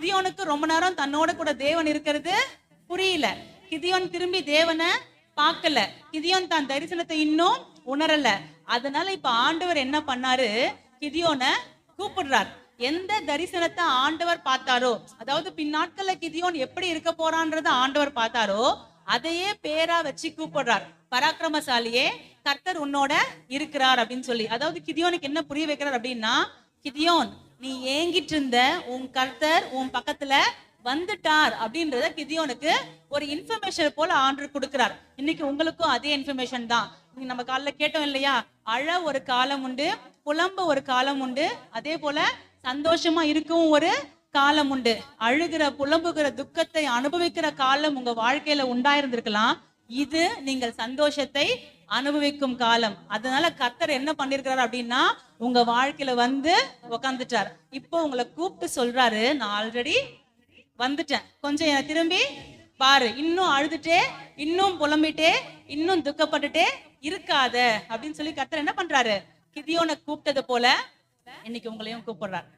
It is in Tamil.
கிதியோனுக்கு ரொம்ப நேரம் தன்னோட கூட தேவன் இருக்கிறது புரியல. கிதியோன் திரும்பி தேவனை பார்க்கல. கிதியோன் தான் தரிசனத்தை இன்னும் உணரல. அதனால இப்ப ஆண்டவர் என்ன பண்ணாரு? கிதியோனை கூப்பிடுறார். எந்த தரிசனத்தை ஆண்டவர் பார்த்தாரோ அதாவது பின்னாட்கள்ல கிதியோன் எப்படி இருக்க போறான்றத ஆண்டவர் பார்த்தாரோ அதையே பேரா வச்சு கூப்பிடுறார். பராக்கிரமசாலியே கர்த்தர் உன்னோட இருக்கிறார் அப்படின்னு சொல்லி. அதாவது கிதியோனுக்கு என்ன புரிய வைக்கிறார் அப்படின்னா கிதியோன் நீ ஏங்கிட்டு இருந்த உன் கர்த்தர் உன் பக்கத்துல வந்துட்டார் அப்படின்றத கிதியோனுக்கு ஒரு இன்ஃபர்மேஷன் போல ஆண்டர் கொடுக்கிறார். இன்னைக்கு உங்களுக்கும் அதே இன்ஃபர்மேஷன் தான். நம்ம காலைல கேட்டோம் இல்லையா? அழ ஒரு காலம் உண்டு புலம்ப ஒரு காலம் உண்டு அதே போல சந்தோஷமா இருக்கவும் ஒரு காலம் உண்டு. அழுகிற புலம்புகிற துக்கத்தை அனுபவிக்கிற காலம் உங்க வாழ்க்கையில உண்டாயிருந்திருக்கலாம். இது நீங்கள் சந்தோஷத்தை அனுபவிக்கும் காலம். அதனால கர்த்தர் என்ன பண்ணிருக்கிறார் அப்படின்னா உங்க வாழ்க்கையில வந்து உக்காந்துட்டார். இப்போ உங்களை கூப்பிட்டு சொல்றாரு நான் ஆல்ரெடி வந்துட்டேன். கொஞ்சம் என்ன திரும்பி பாரு. இன்னும் அழுதுட்டே இன்னும் புலம்பிட்டே இன்னும் துக்கப்பட்டுட்டே இருக்காத. அப்படின்னு சொல்லி கர்த்தர் என்ன பண்றாரு? கிதியோனை கூப்பிட்டது போல இன்னைக்கு உங்களையும் கூப்பிடுறார்.